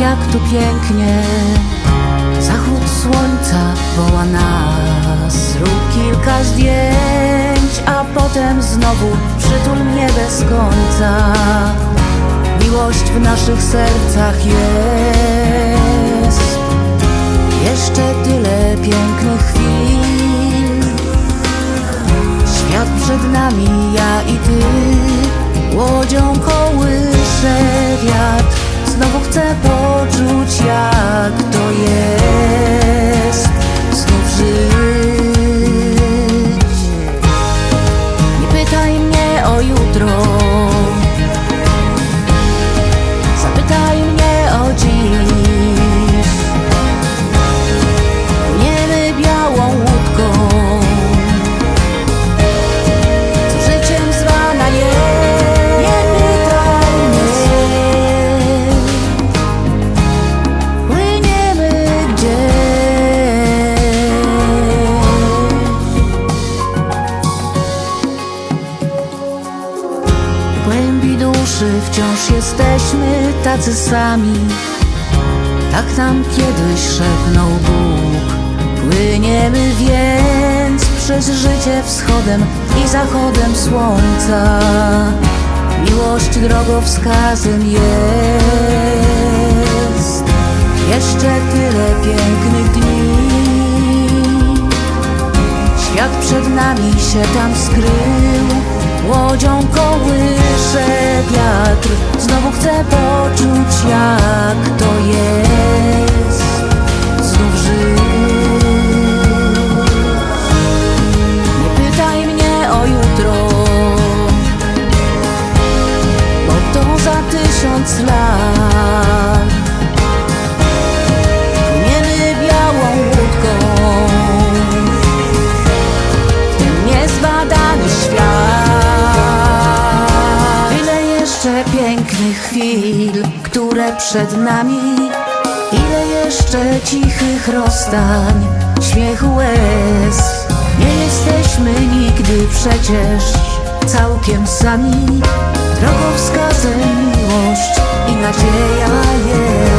jak tu pięknie. Zachód słońca woła nas. Zrób kilka zdjęć, a potem znowu przytul mnie bez końca. Miłość w naszych sercach jest. Jeszcze tyle pięknych chwil. Świat przed nami, ja i ty. Łodzią Znowu chcę poczuć jesteśmy tacy sami. Tak nam kiedyś szepnął Bóg. Płyniemy więc przez życie wschodem i zachodem słońca. Miłość drogowskazem jest. Jeszcze tyle pięknych dni. Świat przed nami się tam skrył. Łodzią Znowu chcę poczuć jak to jest pięknych chwil, które przed nami, ile jeszcze cichych rozstań, śmiechu łez. Nie jesteśmy nigdy przecież całkiem sami. Drogowskazem miłość i nadzieja jest.